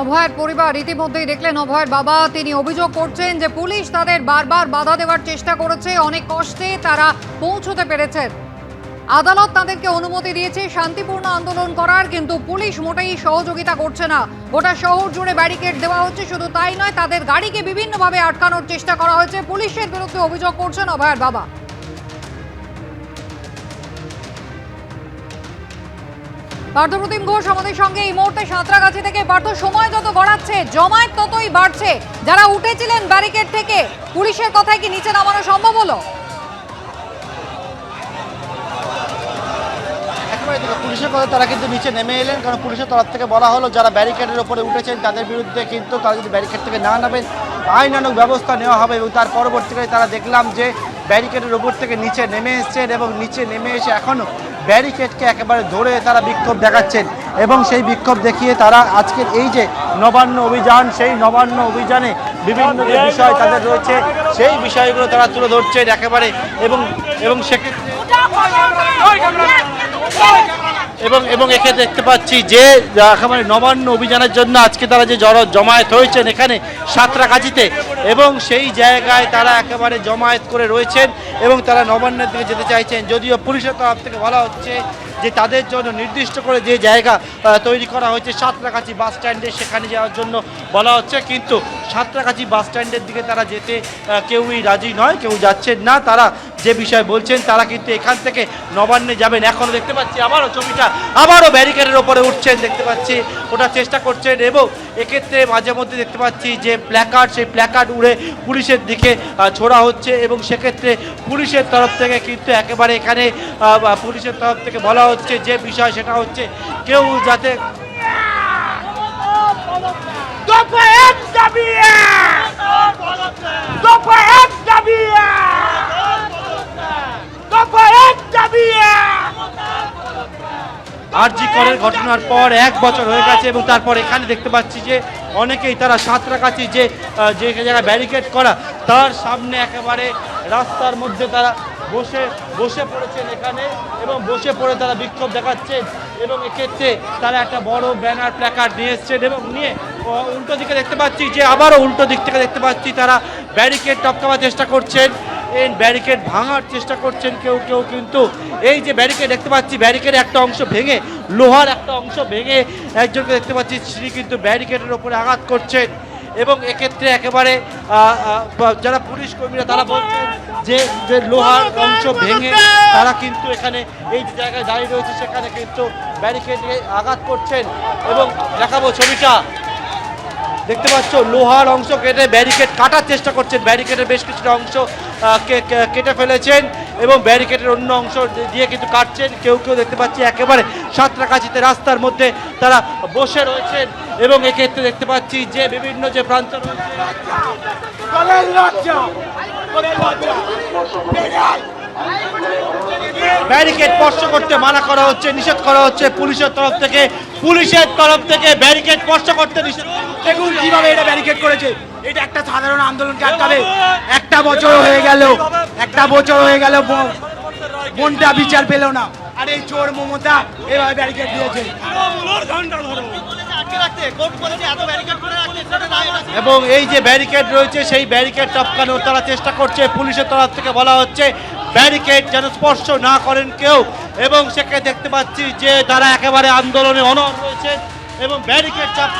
অভয়ের পরিবার ইতিমধ্যেই দেখলেন অভয়ের বাবা। তিনি অভিযোগ করছেন যে পুলিশ তাদের বারবার বাধা দেওয়ার চেষ্টা করেছে। অনেক কষ্টে তারা পৌঁছতে পেরেছেন আদালত তাদেরকে অনুমতি দিয়েছে শান্তিপূর্ণ আন্দোলন করার, কিন্তু পুলিশ মোটেই সহযোগিতা করছে না। গোটা শহর জুড়ে ব্যারিকেড দেওয়া হচ্ছে, শুধু তাই নয়, তাদের গাড়িকে বিভিন্নভাবে আটকানোর চেষ্টা করা হয়েছে। পুলিশের বিরুদ্ধে অভিযোগ করছেন অভয়ের বাবা। পার্থপ্রতিম ঘোষ আমাদের সঙ্গে এই মুহূর্তে সাঁতরাগাছি থেকে। পার্থ সময় যত গড়াচ্ছে জমায়েত ততই বাড়ছে। যারা উঠেছিলেন ব্যারিকেড থেকে, পুলিশের কথায় কি নিচে নামানো সম্ভব হলো? পুলিশের কথা তারা কিন্তু নিচে নেমে এলেন, কারণ পুলিশের তরফ থেকে বলা হলো, যারা ব্যারিকেডের ওপরে উঠেছেন, তাদের বিরুদ্ধে কিন্তু তারা যদি ব্যারিকেড থেকে না নামেন, আইনানুগ ব্যবস্থা নেওয়া হবে এবং তার পরবর্তীকালে তারা দেখলাম যে ব্যারিকেডের ওপর থেকে নিচে নেমে এসছেন এবং নিচে নেমে এসে এখনও ব্যারিকেডকে একেবারে ধরে তারা বিক্ষোভ দেখাচ্ছেন এবং সেই বিক্ষোভ দেখিয়ে তারা আজকের এই যে নবান্ন অভিযান, সেই নবান্ন অভিযানে বিভিন্ন যে বিষয় তাদের রয়েছে, সেই বিষয়গুলো তারা তুলে ধরছেন একেবারে এবং এবং সেক্ষেত্রে এবং এবং এখানে দেখতে পাচ্ছি যে, একেবারে নবান্ন অভিযানের জন্য আজকে তারা যে জড় জমায়েত হয়েছেন এখানে সাঁতরাগাছিতে এবং সেই জায়গায় তারা একেবারে জমায়েত করে রয়েছেন এবং তারা নবান্নের দিকে যেতে চাইছেন। যদিও পুলিশের তরফ থেকে বলা হচ্ছে যে তাদের জন্য নির্দিষ্ট করে যে জায়গা তৈরি করা হয়েছে সাঁতরাগাছি বাস স্ট্যান্ডে, সেখানে যাওয়ার জন্য বলা হচ্ছে। কিন্তু সাঁতরাগাছি বাস স্ট্যান্ডের দিকে তারা যেতে কেউই রাজি নয়, কেউ যাচ্ছেন না। তারা যে বিষয় বলছেন, তারা কিন্তু এখান থেকে নবান্নে যাবেন। এখনও দেখতে পাচ্ছি, আবারও ছবিটা, আবারও ব্যারিকেডের ওপরে উঠছেন, দেখতে পাচ্ছি। ওটা চেষ্টা করছেন এবং এক্ষেত্রে মাঝে মধ্যে দেখতে পাচ্ছি যে প্ল্যাকার্ড, সেই প্ল্যাকার্ড উড়ে পুলিশের দিকে ছোড়া হচ্ছে এবং সেক্ষেত্রে পুলিশের তরফ থেকে কিন্তু একেবারে এখানে পুলিশের তরফ থেকে বলা হচ্ছে যে বিষয় সেটা হচ্ছে কেউ যাতে! আরজি করের ঘটনার পর এক বছর হয়ে গেছে এবং তারপর এখানে দেখতে পাচ্ছি যে অনেকেই তারা সাঁতরা কাছি যে যে জায়গায় ব্যারিকেড করা, তার সামনে একেবারে রাস্তার মধ্যে তারা বসে বসে পড়েছেন এখানে এবং বসে পড়ে তারা বিক্ষোভ দেখাচ্ছেন এবং এক্ষেত্রে তারা একটা বড় ব্যানার প্ল্যাকার্ড নিয়ে এসছেন এবং নিয়ে উল্টো দিকে দেখতে পাচ্ছি যে আবারও উল্টো দিক থেকে দেখতে পাচ্ছি তারা ব্যারিকেড টপকাবার চেষ্টা করছেন। এই ব্যারিকেড ভাঙার চেষ্টা করছেন কেউ কেউ কিন্তু। এই যে ব্যারিকেড দেখতে পাচ্ছি ব্যারিকেড একটা অংশ ভেঙে, লোহার একটা অংশ ভেঙে একজনকে দেখতে পাচ্ছি শ্রী কিন্তু ব্যারিকেডের ওপরে আঘাত করছেন। এবং এক্ষেত্রে একেবারে যারা পুলিশ কর্মীরা তারা বলছেন যে যে লোহার অংশ ভেঙে তারা কিন্তু এখানে এই জায়গায় দাঁড়িয়ে রয়েছে। সেখানে কিন্তু ব্যারিকেডে আঘাত করছেন এবং দেখাবো ছবিটা। দেখতে পাচ্ছ, লোহার অংশ কেটে ব্যারিকেড কাটার চেষ্টা করছেন। ব্যারিকেডের বেশ কিছুটা অংশ কেটে ফেলেছেন। এবং ব্যারিকেডের অন্য অংশ দিয়ে কিন্তু কাটছেন। কেউ কেউ দেখতে পাচ্ছি একেবারে সাঁতরাগাছিতে রাস্তার মধ্যে তারা বসে রয়েছেন এবং এক্ষেত্রে দেখতে পাচ্ছি যে বিভিন্ন যে প্রান্ত রয়েছে ব্যারিকেড স্পর্শ করতে মানা করা হচ্ছে, নিষেধ করা হচ্ছে পুলিশের তরফ থেকে। পুলিশের তরফ থেকে ব্যারিকেড স্পর্শ করতে নিষেধ দেখুন কীভাবে এটা ব্যারিকেড করেছে। এটা একটা সাধারণ আন্দোলনকে আটকাবে। একটা বছর হয়ে গেল একটা বছর হয়ে গেল বোনটা বিচার পেল না। আর এই চোর মমতা এভাবে ব্যারিকেড দিয়েছে। এবং এই যে ব্যারিকেড রয়েছে, সেই ব্যারিকেড টপকানোর তারা চেষ্টা করছে। পুলিশের তরফ থেকে বলা হচ্ছে ব্যারিকেড যেন স্পর্শ না করেন কেউ। এবং সেখানে দেখতে পাচ্ছি যে তারা একেবারে আন্দোলনে অনর রয়েছে এবং ব্যারিকেড চাপ।